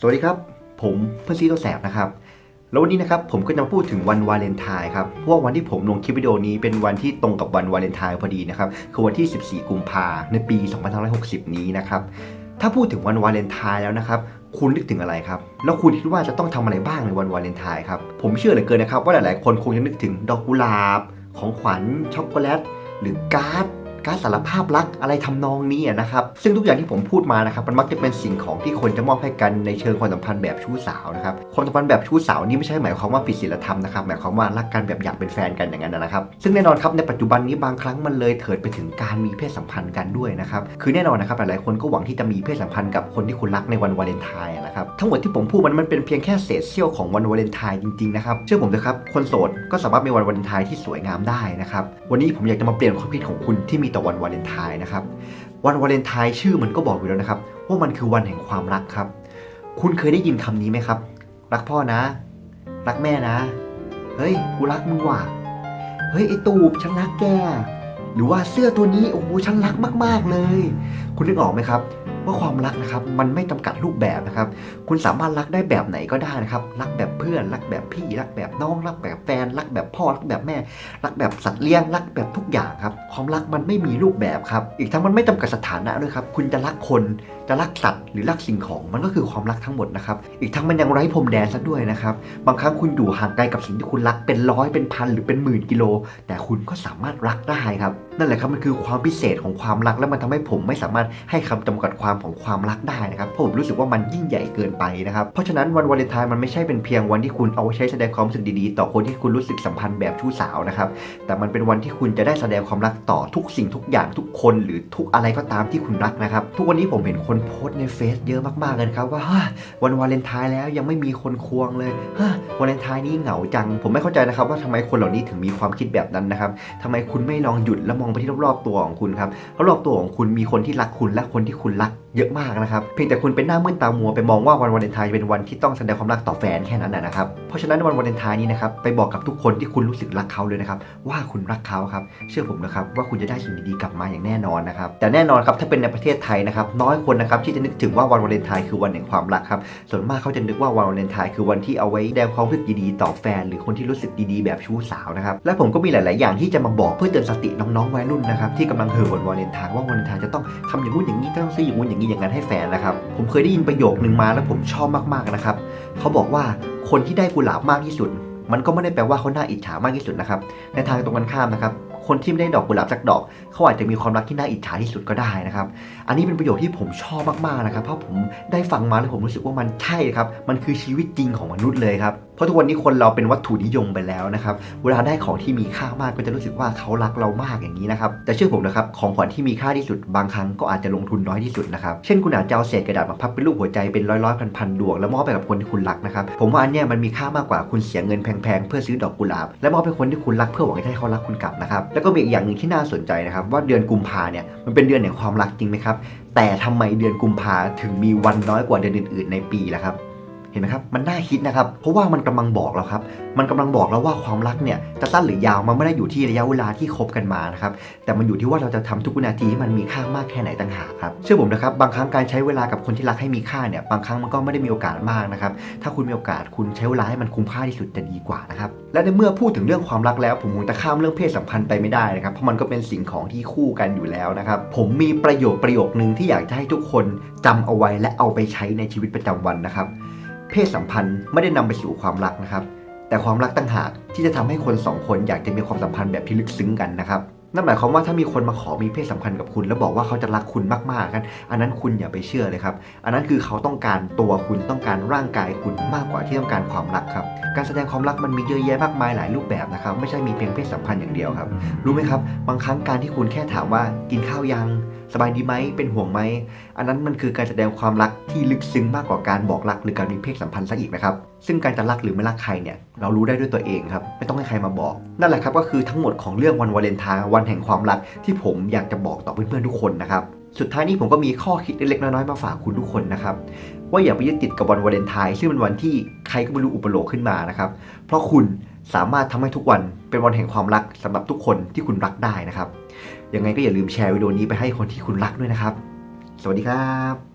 สวัสดีครับ ผมเพื่อนซีตัวแสบนะครับ แล้ววันนี้นะครับผมก็จะมาพูดถึงวันวาเลนไทน์ครับเพราะว่าวันที่ผมลงคลิปวิดีโอนี้เป็นวันที่ตรงกับวันวาเลนไทน์พอดีนะครับคือวันที่ 14 กุมภาในปี 2560 นี้นะครับถ้าพูดถึงวันวาเลนไทน์แล้วนะครับคุณนึกถึงอะไรครับ แล้วคุณคิดว่าจะต้องทำอะไรบ้างในวันวาเลนไทน์ครับผมเชื่อเหลือเกินนะครับว่าหลาย ๆ คนคงจะนึกถึงดอกกุหลาบ ของขวัญช็อกโกแลต หรือการ์ด การสารภาพรักอะไรทำนองนี้นะครับ ซึ่งทุกอย่างที่ผมพูดมานะครับมันมักจะเป็นสิ่งของที่คนจะมอบให้กันในเชิงความสัมพันธ์แบบชู้สาวนะครับความสัมพันธ์แบบชู้สาวนี่ไม่ใช่หมายความว่าผิดศีลธรรมนะครับหมายความว่ารักกันแบบอยากเป็นแฟนกันอย่างนั้นนะครับ ซึ่งแน่นอนครับในปัจจุบันนี้บางครั้งมันเลยเถิดไปถึงการมีเพศสัมพันธ์กันด้วยนะครับคือแน่นอนนะครับหลายๆคนก็หวังที่จะมีเพศสัมพันธ์กับคนที่คุณรักในวันวาเลนไทน์นะครับทั้งหมดที่ผมพูดมันมันเป็นเพียงแค่เศษเสี้ยวของวันวาเลนไทน์จริงๆนะครับเชื่อผมเถอะครับคนโสดก็สามารถมีวันวาเลนไทน์ที่สวยงามได้นะครับวันนี้ผมอยากจะมาเปลี่ยนความคิดของคุณที่มีต่อวันวาเลนไทน์นะครับ วันวาเลนไทน์ชื่อมันก็บอกอยู่แล้วนะครับ ว่ามันคือวันแห่งความรักครับ คุณเคยได้ยินคำนี้ไหมครับ รักพ่อนะ รักแม่นะ เฮ้ยกูรักมึงว่ะเฮ้ยไอตูบฉันรักแกหรือว่าเสื้อตัวนี้โอ้โหฉันรักมาก ๆเลย คุณนึกออกไหมครับ ว่าความรักนะครับมันไม่จำกัดรูปแบบนะครับ คุณสามารถรักได้แบบไหนก็ได้นะครับ รักแบบเพื่อน รักแบบพี่ รักแบบน้อง รักแบบแฟน รักแบบพ่อ รักแบบแม่ รักแบบสัตว์เลี้ยง รักแบบทุกอย่างครับ ความรักมันไม่มีรูปแบบครับ อีกทั้งมันไม่จำกัดสถานะด้วยครับ คุณจะรักคน จะรักสัตว์ หรือรักสิ่งของ มันก็คือความรักทั้งหมดนะครับ อีกทั้งมันยังไร้พรมแดนซะด้วยนะครับ บางครั้งคุณอยู่ห่างไกลกับสิ่งที่คุณรักเป็นร้อย เป็นพัน หรือเป็นหมื่นกิโล แต่คุณก็สามารถรักได้ครับ นั่นแหละครับ มันคือความพิเศษของความรัก และมันทำให้ผมไม่สามารถให้คำจำกัดความของความรักได้นะครับเพราะผมรู้สึกว่ามันยิ่งใหญ่เกินไปนะครับเพราะฉะนั้นวันวาเลนไทน์มันไม่ใช่เป็นเพียงวันที่คุณเอาไว้ใช้แสดงความรู้สึกดีๆ ต่อคนที่คุณรู้สึกสัมพันธ์แบบชู้สาวนะครับแต่มันเป็นวันที่คุณจะได้แสดงความรักต่อทุกสิ่งทุกอย่างทุกคนหรือทุกอะไรก็ตามที่คุณรักนะครับทุกวันนี้ผมเห็นคนโพสต์ในเฟซเยอะมากๆเลยครับว่าวันวาเลนไทน์แล้วยังไม่มีคนควงเลยฮ้ยวาเลนไทน์นี้เหงาจัง ผมไม่เข้าใจนะครับว่าทำไมคนเหล่านี้ถึงมีความคิดแบบนั้นนะครับทำไมคุณไม่ลองหยุดแล้วมองไปที่รอบๆตัวของคุณครับรอบตัวของคุณมีคนที่รักคุณและคนที่คุณรัก เยอะมากนะครับ เพียงแต่คุณเป็นหน้ามืดตามัวไปมองว่าวันวาเลนไทน์เป็นวันที่ต้องแสดงความรักต่อแฟนแค่นั้นนะครับ เพราะฉะนั้นวันวาเลนไทน์นี้นะครับไปบอกกับทุกคนที่คุณรู้สึกรักเขาเลยนะครับว่าคุณรักเขาครับเชื่อผมนะครับว่าคุณจะได้สิ่งดีๆกลับมาอย่างแน่นอนนะครับแต่แน่นอนครับถ้าเป็นในประเทศไทยนะครับน้อยคนนะครับที่จะนึกถึงว่าวันวาเลนไทน์คือวันแห่งความรักครับส่วนมากเขาจะนึกว่าวันวาเลนไทน์คือวันที่เอาไว้แสดงความรู้สึกดีๆต่อแฟน หรือคนที่รู้สึกดีๆ แบบชู้สาวนะครับและผมก็มีหลาย ๆ อย่างที่จะมาบอกเพื่อเตือนสติน้องๆวัยรุ่นนะครับที่กำลังเห่อวันวาเลนไทน์ว่าวาเลนไทน์จะต้องทำอย่างนู้นอย่างนี้ต้องซื้ออย่างนู้นอย่างนี้อย่างนั้นให้แฟนนะครับ ผมเคยได้ยินประโยคนึงมาแล้วผมชอบมากๆนะครับ เขาบอกว่าคนที่ได้กุหลาบมากที่สุด มันก็ไม่ได้แปลว่าเขาหน่าอิจฉามากที่สุดนะครับ ในทางตรงกันข้ามนะครับ คนที่ไม่ได้ดอกกุหลาบสักดอก เขาอาจจะมีความรักที่น่าอิจฉาที่สุดก็ได้นะครับ อันนี้เป็นประโยชน์ที่ผมชอบมากๆนะครับ เพราะผมได้ฟังมาแล้วผมรู้สึกว่ามันใช่ครับ มันคือชีวิตจริงของมนุษย์เลยครับ เพราะทุกวันนี้คนเราเป็นวัตถุนิยมไปแล้วนะครับ เวลาได้ของที่มีค่ามากก็จะรู้สึกว่าเขารักเรามากอย่างนี้นะครับ แต่เชื่อผมนะครับ ของขวัญที่มีค่าที่สุดบางครั้งก็อาจจะลงทุนน้อยที่สุดนะครับ เช่นคุณอาจจะเอาเศษกระดาษมาพับเป็นรูปหัวใจเป็นร้อยร้อยพันพันดวงแล้วมอบไปกับคนที่คุณรักนะครับ ผมว่าอันเนี้ยมันมีค่ามากกว่าคุณเสียเงินแพงๆเพื่อซื้อดอกกุหลาบ และมอบให้คนที่คุณรักเพื่อหวังให้เขารักคุณกลับนะครับ แล้วก็มีอีกอย่างหนึ่งที่น่าสนใจนะครับว่าเดือนกุมภาเนี่ยมันเป็นเดือนแห่งความรักจริงไหมครับแต่ทำไมเดือนกุมภาถึงมีวันน้อยกว่าเดือนอื่นๆในปีล่ะครับ ห็นไหมครับมันน่าคิดนะครับ เพราะว่ามันกำลังบอกเราครับ มันกำลังบอกเราว่าความรักเนี่ยจะสั้นหรือยาวมันไม่ได้อยู่ที่ระยะเวลาที่คบกันมานะครับแต่มันอยู่ที่ว่าเราจะทำทุกวินาทีให้มันมีค่ามากแค่ไหนต่างหากครับเชื่อผมนะครับบางครั้งการใช้เวลากับคนที่รักให้มีค่าเนี่ยบางครั้งมันก็ไม่ได้มีโอกาสมากนะครับถ้าคุณมีโอกาสคุณใช้เวลาให้มันคุ้มค่าที่สุดจะดีกว่านะครับและในเมื่อพูดถึงเรื่องความรักแล้ว ผมคงจะข้ามเรื่องเพศสัมพันธ์ไปไม่ได้นะครับเพราะมันก็เป็นสิ่งของที่คู่กันอยู่แล้วนะครับผมมีประโยคประโยคนึงที่อยากจะให้ทุกคนจำเอาไว้และเอาไปใช้ในชีวิตประจำวันนะครับ เพศสัมพันธ์ไม่ได้นำไปสู่ความรักนะครับ แต่ความรักต่างหากที่จะทำให้คนสองคนอยากจะมีความสัมพันธ์แบบที่ลึกซึ้งกันนะครับนั่นหมายความว่าถ้ามีคนมาขอมีเพศสัมพันธ์กับคุณ แล้วบอกว่าเขาจะรักคุณมากๆกัน อันนั้นคุณอย่าไปเชื่อเลยครับ อันนั้นคือเขาต้องการตัวคุณต้องการร่างกายคุณมากกว่าที่ต้องการความรักครับ การแสดงความรักมันมีเยอะแยะมากมายหลายรูปแบบนะครับ ไม่ใช่มีเพียงเพศสัมพันธ์อย่างเดียวครับ รู้ไหมครับ บางครั้งการที่คุณแค่ถามว่ากินข้าวยัง สบายดีไหมเป็นห่วงไหม อันนั้นมันคือการแสดงความรักที่ลึกซึ้งมากกว่าการบอกรักหรือการมีเพศสัมพันธ์ซะอีกนะครับ ซึ่งการจะรักหรือไม่รักใครเนี่ยเรารู้ได้ด้วยตัวเองครับ ไม่ต้องให้ใครมาบอก นั่นแหละครับก็คือทั้งหมดของเรื่องวันวาเลนไทน์วันแห่งความรักที่ผมอยากจะบอกต่อเพื่อนๆทุกคนนะครับสุดท้ายนี้ผมก็มีข้อคิดเล็กๆน้อยๆมาฝากคุณทุกคนนะครับ ว่าอย่าไปยึดติดกับวันวาเลนไทน์ซึ่งเป็นวันที่ใครก็ไม่รู้อุปโลกขึ้นมานะครับ เพราะคุณ สามารถทำให้ทุกวันเป็นวันแห่งความรักสำหรับทุกคนที่คุณรักได้นะครับ ยังไงก็อย่าลืมแชร์วิดีโอนี้ไปให้คนที่คุณรักด้วยนะครับ สวัสดีครับ